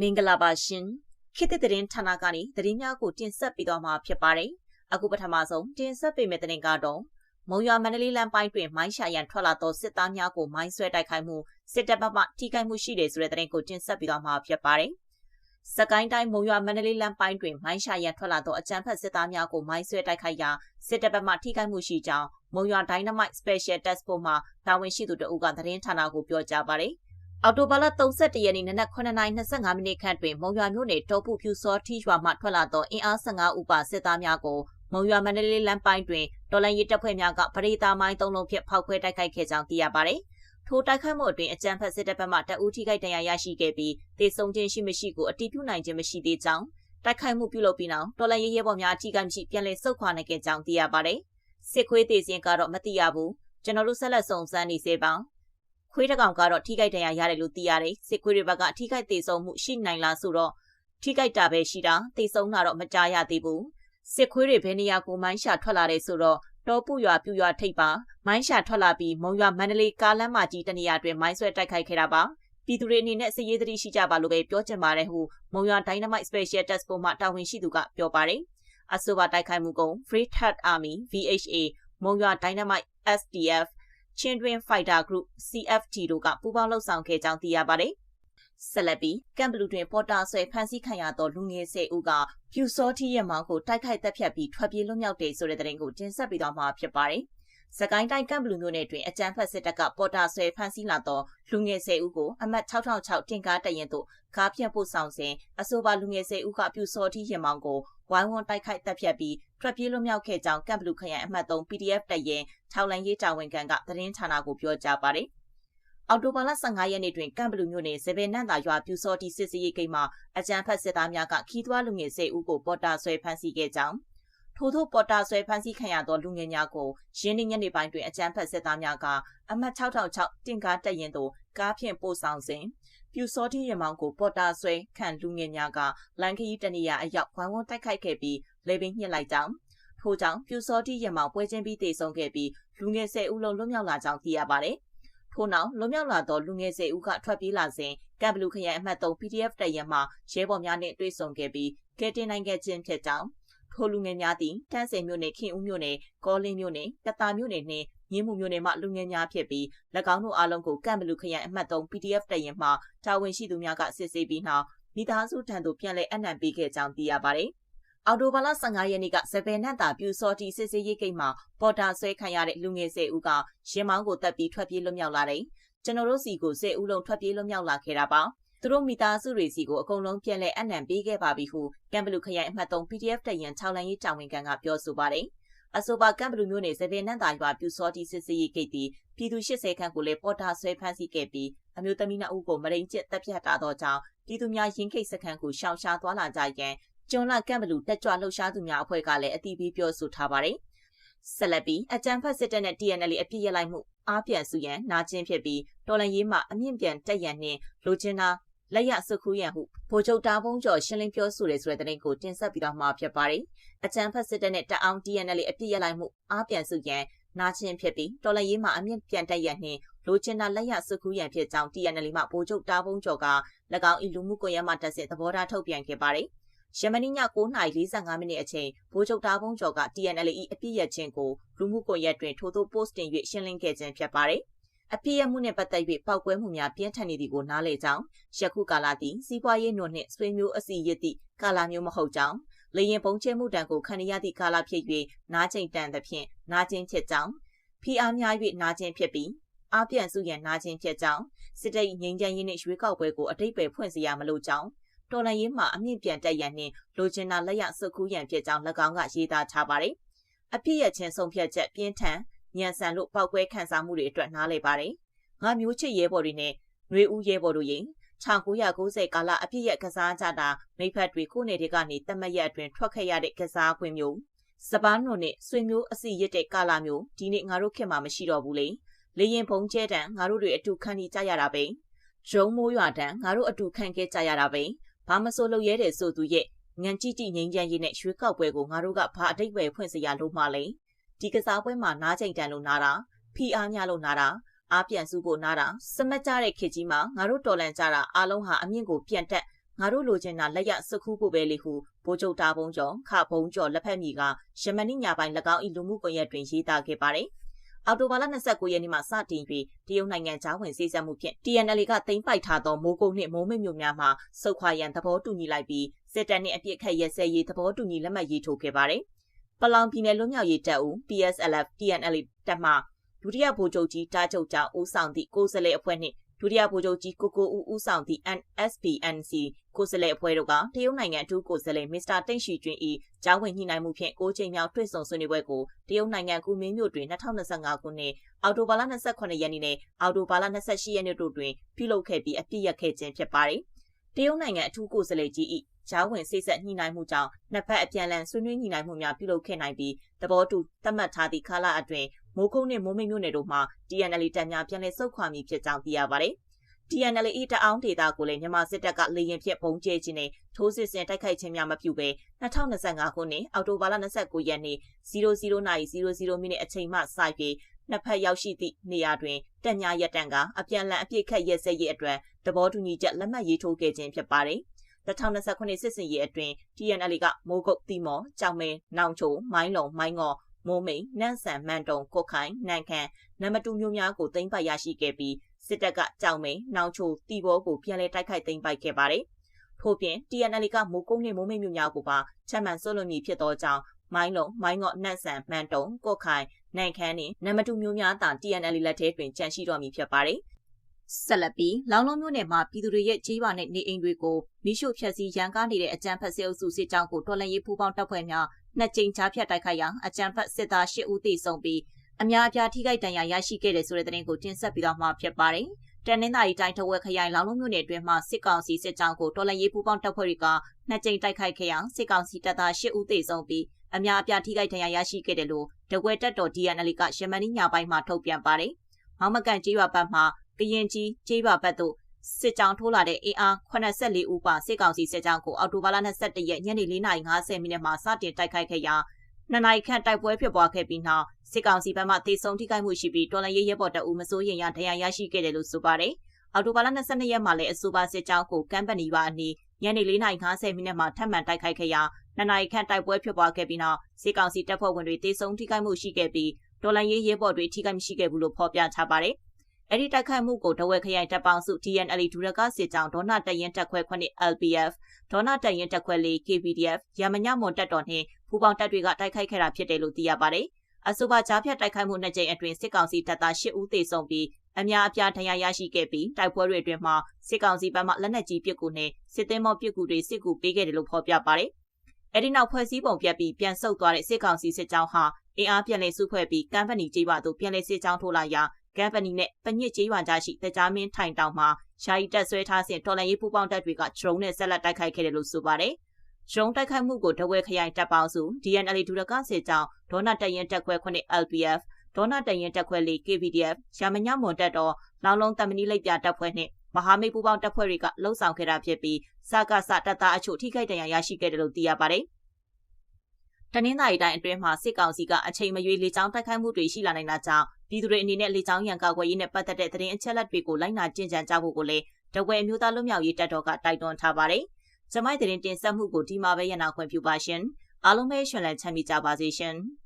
မင်္ဂလာပါရှင်ခေတ်သစ်သတင်းဌာနကနေသတင်းများကိုတင်ဆက်ပေးသွားမှာဖြစ်ပါတယ်အခုပထမဆုံးတင်ဆက်ပေးမယ့်သတင်းကတော့မုံရွာမန္တလေးလမ်းပိုင်းတွင်မိုင်းရှာရန်ထွက်လာသောစစ်သားများကိုမိုင်းဆွဲတိုက်ခိုက်မှုစစ်တပ်ဘက်မှထိခိုက်မှုရှိတယ်ဆိုတဲ့သတင်းကိုတင်ဆက်ပေးသွားမှာဖြစ်ပါတယ်စကိုင်းတိုင်းမုံရွာမန္တလေးလမ်းပိုင်းတွင်မိုင်းရှာရန်ထွက်လာသောအကြမ်းဖက်စစ်သားများကိုမိုင်းဆွဲတိုက်ခိုက်ရာစစ်တပ်ဘက်မှထိခိုက်မှုရှိကြောင်းမုံရွာ Dynamite Special Task Force မှတာဝန်ရှိသူတအုပ်ကသတင်းဌာနကိုပြောကြားပါတယ်။ အော်တိုဘာလ31ရက်နေ့နနက်9:25မိနစ်ခန့်တွင်မုံရွာမြို့နယ်တောပုဖြူစောထီရွာမှထွက်လာသောအင်အား15ဦးပါစစ်သားများကိုမုံရွာမန္တလေးလမ်းပိုင်းတွင်တော်လိုင်းရဲတပ်ဖွဲ့များကပရိသာမိုင်းသုံးလုံးဖြင့်ဖောက်ခွဲတိုက်ခိုက်ခဲ့ကြောင်းသိရပါသည်။ထိုတိုက်ခိုက်မှုအတွင်းအကြမ်းဖက်စစ်တပ်ဘက်မှတအူးထိခိုက်ဒဏ်ရာရရှိခဲ့ပြီးတေဆုံးခြင်းရှိမရှိကိုအတည်ပြုနိုင်ခြင်းမရှိသေးကြောင်းတိုက်ခိုက်မှုပြုလုပ်ပြီးနောက်တော်လိုင်းရဲရဲဘော်များအထိခိုက်မရှိပြန်လည်ဆုတ်ခွာနိုင်ခဲ့ကြောင်းသိရပါသည်။စစ်ခွေးသေးစင်ကတော့မသိရဘူး။ကျွန်တော်တို့ဆက်လက်စုံစမ်းနေစေပါ ခွေးတကောင်ကတော့ထိခိုက်ဒဏ်ရာရတယ်လို့သိရတယ်စစ်ခွေးတွေဘက်ကထိခိုက်သေးဆုံးမှုရှိနိုင်လားဆိုတော့ထိခိုက်တာပဲရှိတာသေဆုံးတာတော့မကြားရသေးဘူးစစ်ခွေးတွေဘယ်နေရာကိုမိုင်းရှာထွက်လာတယ်ဆိုတော့တောပူရွာပြူရွာထိပ်ပါမိုင်းရှာထွက်လာပြီးမုံရွာမန္တလေးကားလမ်းမကြီးတနေရာတွင်မိုင်းဆွဲတိုက်ခိုက်ခဲ့တာပါပြည်သူတွေအနေနဲ့စစ်ရေးသတိရှိကြပါလို့ပဲပြောချင်ပါတယ်ဟုမုံရွာ Dynamite Special Task Force မှတာဝန်ရှိသူကပြောပါတယ်အဆိုပါတိုက်ခိုက်မှုက Free Third Army VHA မုံရွာ Dynamite SDF ချင်းတွင် Fighter Group CFT တို့ကပူးပေါင်းလှုပ်ဆောင်ခဲ့ကြောင်းသိရပါတယ်။ဆက်လက်ပြီးကမ်ဘလူတွင်ပေါ်တာဆွဲဖမ်းဆီးခံရသောလူငယ်၁၀ဦးကဖြူစောထီရဲ့မောင်ကိုတိုက်ခိုက်တပ်ဖြတ်ပြီးထွက်ပြေးလွတ်မြောက်တယ်ဆိုတဲ့သတင်းကိုတင်ဆက်ပေးသွားမှာဖြစ်ပါတယ်။ စကိုင်းတိုင်းကမ်ဘလူမြို့နယ်တွင်အကြမ်းဖက်စစ်တပ်ကပေါ်တာဆွဲဖမ်းဆီးလာသောလူငယ်၁၀ဦးကိုအမှတ်6006တင်ကားတရင်သို့ကားဖြတ်ပို့ဆောင်စဉ်အဆိုပါလူငယ်၁၀ဦးကပြူစောထီရင်မောင်ကိုဝိုင်းဝန်းတိုက်ခိုက်တပ်ဖြတ်ပြီးထွက်ပြေးလွတ်မြောက်ခဲ့ကြောင်းကမ်ဘလူခရိုင်အမှတ်3 PDF တရင်ထောက်လိုင်းရေးတာဝန်ခံကသတင်းဌာနကိုပြောကြားပါတယ်။အော်တိုဘာလ15ရက်နေ့တွင်ကမ်ဘလူမြို့နယ်ဇေဘယ်နန့်သာရွာပြူစောတီစစ်စီရေးဂိတ်မှာအကြမ်းဖက်စစ်သားများကခီးသွွားလူငယ်၁၀ဦးကိုပေါ်တာဆွဲဖမ်းဆီးခဲ့ကြောင်း ထို့သောပေါ်တာဆွဲဖမ်းဆီးခံရသောလူငယ်များကိုရင်းနှီးညနေပိုင်းတွင်အကြမ်းဖက်စစ်သားများကအမှတ်6006တင်ကားတက်ရင်သို့ကားဖြင့်ပို့ဆောင်စဉ်ပြူစောတိရမောင်ကိုပေါ်တာဆွဲခံလူငယ်များကလန်ခရီးတနေရအရောက်ဝိုင်းဝန်းတိုက်ခိုက်ခဲ့ပြီးလေပင်ညှစ်လိုက်ကြောင်းထို့ကြောင့်ပြူစောတိရမောင်ပွဲချင်းပြီးတည်ဆုံခဲ့ပြီးလူငယ်၁၀ဦးလုံးလွတ်မြောက်လာကြောင်းသိရပါတယ်။ထို့နောက်လွတ်မြောက်လာသောလူငယ်၁၀ဦးကထွက်ပြေးလာစဉ်ကမ်ဘလူခရိုင်အမှတ်3 PDF တရက်မှရဲဘော်များနှင့်တွေ့ဆုံခဲ့ပြီးကဲတင်နိုင်ခဲ့ခြင်းဖြစ်ကြောင်း ထိုလူငယ်များသည်တန်းစင်မြို့နယ်ခင်ဦးမြို့နယ်ကောလင်းမြို့နယ်ကတာမြို့နယ်နှင့်မြင်းမှုမြို့နယ်မှလူငယ်များဖြစ်ပြီး၎င်းတို့အားလုံးကိုကန့်ဘလူခရိုင်အမှတ်3 PDF တရင်မှတာဝန်ရှိသူများကစစ်ဆေးပြီးနောက်မိသားစုထံသို့ပြန်လည်အနံ့ပေးခဲ့ကြောင်းသိရပါတယ်။အော်တိုဘာလ15ရက်နေ့ကစပယ်နတ်တာပြူစောတီစစ်စေးရေးကိတ်မှာပေါ်တာဆွဲခံရတဲ့လူငယ်10ဦးကရင်မောင်းကိုတက်ပြီးထွက်ပြေးလွတ်မြောက်လာတယ်။ကျွန်တော်တို့စီကို10ဦးလုံးထွက်ပြေးလွတ်မြောက်လာခဲ့တာပါ။ သူတို့မိသားစုတွေစီကိုအကုန်လုံးပြန်လည်အနံပေးခဲ့ပါပြီဟုကမ်ဘလူခရိုင်အမှတ်3 PDF တရင်6လန်ရေးတာဝန်ခံကပြောဆိုပါတယ်။အဆိုပါကမ်ဘလူမျိုးနယ်ဇေဘနန်တာရွာပြူစောတီစစ်စီရေးဂိတ်တီပြည်သူ80ခန့်ကိုလည်းပေါ်တာဆွဲဖမ်းဆီးခဲ့ပြီးအမျိုးသမီးနှစ်ဦးကိုမရိန်ကျစ်တပ်ဖြတ်တာတော့ကြောင့်ပြည်သူများရင်ခိတ်စခန်းကိုရှောင်ရှားသွားလာကြရန်ကျွန်းလကမ်ဘလူတက်ကြွလှုပ်ရှားသူများအဖွဲ့ကလည်းအတိပေးပြောဆိုထားပါတယ်။ဆက်လက်ပြီးအကြံဖတ်စစ်တပ်နဲ့ TNL အပြစ်ရလိုက်မှုအားပြန်စုရန်နာကျင်ဖြစ်ပြီးတော်လန်ရေးမှာအမြင့်ပြန်တက်ရန်နှင့်လိုချင်တာ လက်ရစုခူးရန်ဟုဗိုလ်ချုပ်တားဘုံကျော်ရှင်းလင်းပြောဆိုတယ်ဆိုတဲ့သတင်းကိုတင်ဆက်ပြီးတော့မှာဖြစ်ပါတယ်။အချမ်းဖက်စစ်တပ်နဲ့တအောင် TNL အပြစ်ရလိုက်မှုအားပြန်စုရန်နာချင်းဖြစ်ပြီးတော်လရေးမှာအမြင့်ပြန်တက်ရနှင့်လိုချင်တာလက်ရစုခူးရန်ဖြစ်ကြောင်း TNL မှဗိုလ်ချုပ်တားဘုံကျော်က၎င်းဤလူမှုကွန်ရက်မှာတက်ဆင်သဘောထားထုတ်ပြန်ခဲ့ပါတယ်။ယမနီည9:45မိနစ်အချိန်ဗိုလ်ချုပ်တားဘုံကျော်က TNL ၏အပြစ်ရခြင်းကိုလူမှုကွန်ရက်တွင်ထိုသို့ post တင်၍ရှင်းလင်းခဲ့ခြင်းဖြစ်ပါတယ်။ အပြည့်ရမှုနှင့်ပတ်သက်၍ပောက်ကွဲမှုများပြင်းထန်နေသည်ကိုနားလည်ကြောင်းယခုကာလသည်စီးပွားရေးနှုတ်နှင့်ဆွေမျိုးအစီရသည့်ကာလမျိုးမဟုတ်ကြောင်းလေရင်ပုံချဲမှုတံကိုခံရသည့်ကာလဖြစ်၍နားကျင်တန်သဖြင့်နားကျင်ဖြစ်ကြောင်းဖိအားများ၍နားကျင်ဖြစ်ပြီးအပြည့်စုရန်နားကျင်ဖြစ်ကြောင်းစစ်တပ်ငြိမ်းချမ်းရေးနှင့်ရွေးကောက်ပွဲကိုအတိတ်ပဲဖွင့်စီရမလို့ကြောင်းတော်လှန်ရေးမှာအမြင့်ပြန်တက်ရန်နှင့်လိုချင်တာလက်ရစုပ်ကူးရန်ဖြစ်ကြောင်း၎င်းကရေးသားထားပါတယ်အပြည့်ရချင်းဆုံးဖြတ်ချက်ပြင်းထန် ညံဆန်လို့ပောက်ကွဲခံစားမှုတွေအတွက်နားလည်ပါတယ်။ငါမျိုးချစ်ရဲဘော်တွေနဲ့ຫນွေဦးရဲဘော်တို့ရင်1990ကာလအပြည့်ရကစားကြတာမိဖက်တွေကိုနေတွေကနေတမက်ရက်အတွင်းထွက်ခဲ့ရတဲ့ကစားခွင့်မျိုးစပားနုံနဲ့ဆွေမျိုးအစီရတဲ့ကာလမျိုးဒီနေ့ငါတို့ခေတ်မှာမရှိတော့ဘူးလေလေရင်ဘုံကျဲတန်ငါတို့တွေအတူခံနေကြရတာပဲရုံမိုးရွာတန်ငါတို့အတူခံခဲ့ကြရတာပဲဘာမဆိုလို့ရဲတယ်ဆိုသူရဲ့ငန်ကြည့်ကြည့်ငိမ့်ချမ်းရေးနဲ့ရွှေကောက်ပွဲကိုငါတို့ကဘာအတိတ်ပဲဖွင့်စရာလို့မှလဲ ဒီကစားပွဲမှာနားချိန်တန်လို့နားတာဖိအားများလို့နားတာအားပြန်စုဖို့နားတာစမတ်ကြတဲ့ခေတ်ကြီးမှာငါတို့တော်လန်ကြတာအားလုံးဟာအမြင့်ကိုပြန်တက်ငငါတို့လိုချင်တာလက်ရစခုဖို့ပဲလေဟုဗိုလ်ချုပ်တာဘုံကျော်ခဘုံကျော်လက်ဖက်မီကယမနိညာပိုင်း၎င်း၏လူမှုကွန်ရက်တွင်ရေးသားခဲ့ပါတယ်။အော်တိုဘာလ29ရက်နေ့မှစတင်ပြီးတရုတ်နိုင်ငံကြားဝင်စည်းစပ်မှုဖြင့် TNL ကသိမ်းပိုက်ထားသောမိုးကုတ်နှင့်မိုးမစ်မြို့များမှစုခွာရန်သဘောတူညီလိုက်ပြီးစစ်တပ်နှင့်အပြစ်ခတ်ရဲစဲရေးသဘောတူညီလက်မှတ်ရေးထိုးခဲ့ပါတယ်။ ပလောင်ပြည်နယ်လွတ်မြောက်ရေးတပ်ဦး PSLF TNL တပ်မှဒုတိယဗိုလ်ချုပ်ကြီးတားချုပ်ကြောင့်ဦးဆောင်သည့်ကိုယ်စားလှယ်အဖွဲ့နှင့်ဒုတိယဗိုလ်ချုပ်ကြီးကိုကိုဦးဦးဆောင်သည့် NSPNC ကိုယ်စားလှယ်အဖွဲ့တို့ကတရုတ်နိုင်ငံအထူးကိုယ်စားလှယ်မစ္စတာတိန့်ရှိကျွင်း၏ကျောင်းဝင်ညှိနှိုင်းမှုဖြင့်၉ချိန်မြောက်တွေ့ဆုံဆွေးနွေးပွဲကိုတရုတ်နိုင်ငံကူမင်းမြို့တွင်2025ခုနှစ်အောက်တိုဘာလ28ရက်နေ့နဲ့အောက်တိုဘာလ28ရက်နေ့တို့တွင်ပြုလုပ်ခဲ့ပြီးအပြည့်ရခဲ့ခြင်းဖြစ်ပါတယ်။တရုတ်နိုင်ငံအထူးကိုယ်စားလှယ်ကြီး၏ကျောင်းဝင်စိတ်ဆက်ညှိနှိုင်းမှုကြောင့်နှစ်ဖက်အပြန်အလှန်ဆွေးနွေးညှိနှိုင်းမှုများပြုလုပ်ခဲ့နိုင်ပြီးသဘောတူသတ်မှတ်ထားသည့်ကာလအတွင်းမိုးကုန်းနှင့်မိုးမိတ်မြို့နယ်တို့မှာ TNL တပ်များပြန်လည်ဆုတ်ခွာမည်ဖြစ်ကြောင်းသိရပါတယ်။ TNL ၏တအောင်းဒေတာကိုလည်းမြန်မာစစ်တပ်ကလေရင်ဖြင့်ပုံကျဲခြင်းနဲ့ထိုးစစ်ဆင်တိုက်ခိုက်ခြင်းများမပြုဘဲ2025ခုနှစ်အောက်တိုဘာလ29ရက်နေ့00:00မိနစ်အချိန်မှစပြီးနှစ်ဖက်ရောက်ရှိသည့်နေရာတွင်တပ်များရပ်တန့်ကအပြန်လန်အပြစ်ခတ်ရဲစဲရေးအတွက်သဘောတူညီချက်လက်မှတ်ရေးထိုးခဲ့ခြင်းဖြစ်ပါတယ်။ 2029စစ်စင်ရေးအတွင်း TNL ကမိုးကုတ်တီမော်ကြောင်မဲနောင်ချိုမိုင်းလုံမိုင်းငေါ်မိုးမိန်နန့်ဆန်မန်တုံကုတ်ခိုင်နန်ခန်နမတူမျိုးများကိုသိမ်းပိုက်ရရှိခဲ့ပြီးစစ်တပ်ကကြောင်မဲနောင်ချိုတီဘောကိုပြန်လည်တိုက်ခိုက်သိမ်းပိုက်ခဲ့ပါတယ်။ထို့ပြင် TNL ကမိုးကုန်းနှင့်မိုးမိတ်မျိုးများကိုပါချက်မှန်ဆွလွန်မည်ဖြစ်သောကြောင့်မိုင်းလုံမိုင်းငေါ့နန့်ဆန်မန်တုံကုတ်ခိုင်နိုင်ခန်းနှင့်နမတူမျိုးများသာ TNL လက်ထဲတွင်ကြန့်ရှိတော်မူဖြစ်ပါတယ် ဆက်လက်ပြီးလောင်လုံးမြို့နယ်မှာပြည်သူတွေရဲ့ကြေးရွာနဲ့နေအိမ်တွေကိုမိရှုဖျက်ဆီးရန်ကားနေတဲ့အကြမ်းဖက်စစ်အုပ်စုစစ်ကြောင်းကိုတော်လှန်ရေးပူးပေါင်းတပ်ဖွဲ့များနှစ်ကြိမ်ချားဖြတ်တိုက်ခိုက်ရာအကြမ်းဖက်စစ်သား၈ဦးသေဆုံးပြီးအများအပြားထိခိုက်ဒဏ်ရာရရှိခဲ့တဲ့ဆိုတဲ့သတင်းကိုတင်ဆက်ပြီးတော့မှဖြစ်ပါတယ်။တနင်္သာရီတိုင်းထဝက်ခရိုင်လောင်လုံးမြို့နယ်အတွင်းမှာစစ်ကောင်စီစစ်ကြောင်းကိုတော်လှန်ရေးပူးပေါင်းတပ်ဖွဲ့တွေကနှစ်ကြိမ်တိုက်ခိုက်ခဲ့ရာစစ်ကောင်စီတပ်သား၈ဦးသေဆုံးပြီးအများအပြားထိခိုက်ဒဏ်ရာရရှိခဲ့တယ်လို့တကွဲတက်တော် DNL ကရမနီညာပိုင်းမှာထုတ်ပြန်ပါတယ်။မောင်မကန်ကြေးရွာဘက်မှာ ကရင်ကြီးကျေးရွာဘက်သို့စစ်ကြောင်းထိုးလာတဲ့အင်အား84ဦးပါစစ်ကောင်စီစစ်ကြောင်းကိုအော်တိုဘာလ22ရက်ညနေ4:50မိနစ်မှာစတင်တိုက်ခိုက်ခဲ့ရာနှစ်နိုင်ခန့်တိုက်ပွဲဖြစ်ပွားခဲ့ပြီးနောက်စစ်ကောင်စီဘက်မှတေဆုံထိခိုက်မှုရှိပြီးတော်လန်ရေးရဲဘော်တအူမစိုးရင်ရဒဏ်ရာရရှိခဲ့တယ်လို့ဆိုပါတယ်။အော်တိုဘာလ22ရက်မှာလည်းအဆိုပါစစ်ကြောင်းကိုကမ်ပနီရွာအနီးညနေ4:50မိနစ်မှာထပ်မံတိုက်ခိုက်ခဲ့ရာနှစ်နိုင်ခန့်တိုက်ပွဲဖြစ်ပွားခဲ့ပြီးနောက်စစ်ကောင်စီတပ်ဖွဲ့ဝင်တွေတေဆုံထိခိုက်မှုရှိခဲ့ပြီးတော်လန်ရေးရဲဘော်တွေထိခိုက်မရှိခဲ့ဘူးလို့ဖော်ပြထားပါတယ်။ အဲ့ဒီတိုက်ခိုက်မှုကိုတဝက်ခရိုင်တပ်ပေါင်းစု TNL ဒူရကစစ်ကြောင်းဒေါနာတရင်တက်ခွဲ9 LPF ဒေါနာတရင်တက်ခွဲ4 KPDF ရမညမွန်တပ်တော်နှင့်ဖူပေါင်းတပ်တွေကတိုက်ခိုက်ခဲ့တာဖြစ်တယ်လို့သိရပါတယ်။အဆိုပါကြားဖြတ်တိုက်ခိုက်မှုနှစ်ကြိမ်အတွင်းစစ်ကောင်စီတပ်သား10ဦးသေဆုံးပြီးအများအပြားဒဏ်ရာရရှိခဲ့ပြီးတိုက်ပွဲတွေအတွင်းမှာစစ်ကောင်စီဘက်မှလက်နက်ကြီးပစ်ကူနဲ့စစ်သည်မောပစ်ကူတွေစစ်ကူပေးခဲ့တယ်လို့ဖော်ပြပါတယ်။အဲဒီနောက်ဖွဲ့စည်းပုံပြတ်ပြီးပြန်ဆုတ်သွားတဲ့စစ်ကောင်စီစစ်ကြောင်းဟာအင်အားပြန်လည်စုဖွဲ့ပြီးကမ်ပဏီကြေးပါသို့ပြန်လည်စစ်ကြောင်းထိုးလာရာ ကမ်ပဏီနဲ့ပညစ်ကျေးရွာကြားရှိတကြားမင်းထိုင်တောင်မှာယာယီတက်ဆွဲထားစဉ်တော်လန်ရေးပူပေါင်းတပ်တွေကဒရုန်းနဲ့ဆက်လက်တိုက်ခိုက်ခဲ့တယ်လို့ဆိုပါတယ်။ဒရုန်းတိုက်ခိုက်မှုကိုတဝဲခရိုင်တပ်ပေါင်းစု DNL ဒူရကစစ်ကြောင်းဒေါနာတရင်တက်ခွဲ9 LPF ဒေါနာတရင်တက်ခွဲ4 KVDF ရမညမွန်တက်တော်လောင်လုံးတမနီလိုက်ပြတပ်ဖွဲ့နှင့်မဟာမိတ်ပူပေါင်းတပ်ဖွဲ့တွေကလှုပ်ဆောင်ခဲ့တာဖြစ်ပြီးစကားစတပ်သားအချို့ထိခိုက်ဒဏ်ရာရရှိခဲ့တယ်လို့သိရပါတယ်။ တနင်္သာရီတိုင်းအတွင်းမှာစစ်ကောင်စီကအချိန်မရွေးလေကြောင်းတိုက်ခိုက်မှုတွေရှိလာနိုင်တာကြောင့်ပြည်သူတွေအနေနဲ့လေကြောင်းရန်ကာကွယ်ရေးနဲ့ပတ်သက်တဲ့သတင်းအချက်အလက်တွေကိုလိုက်နာကျင့်ကြံကြဖို့ကိုလည်းတကွယ်မျိုးသားလွတ်မြောက်ရေးတပ်တော်ကတိုက်တွန်းထားပါတယ်။ဂျမိုက်သတင်းတင်ဆက်မှုကိုဒီမှာပဲရနာခွင့်ပြုပါရှင်။အားလုံးပဲရှင်လန်းချမ်းမြေ့ကြပါစေရှင်။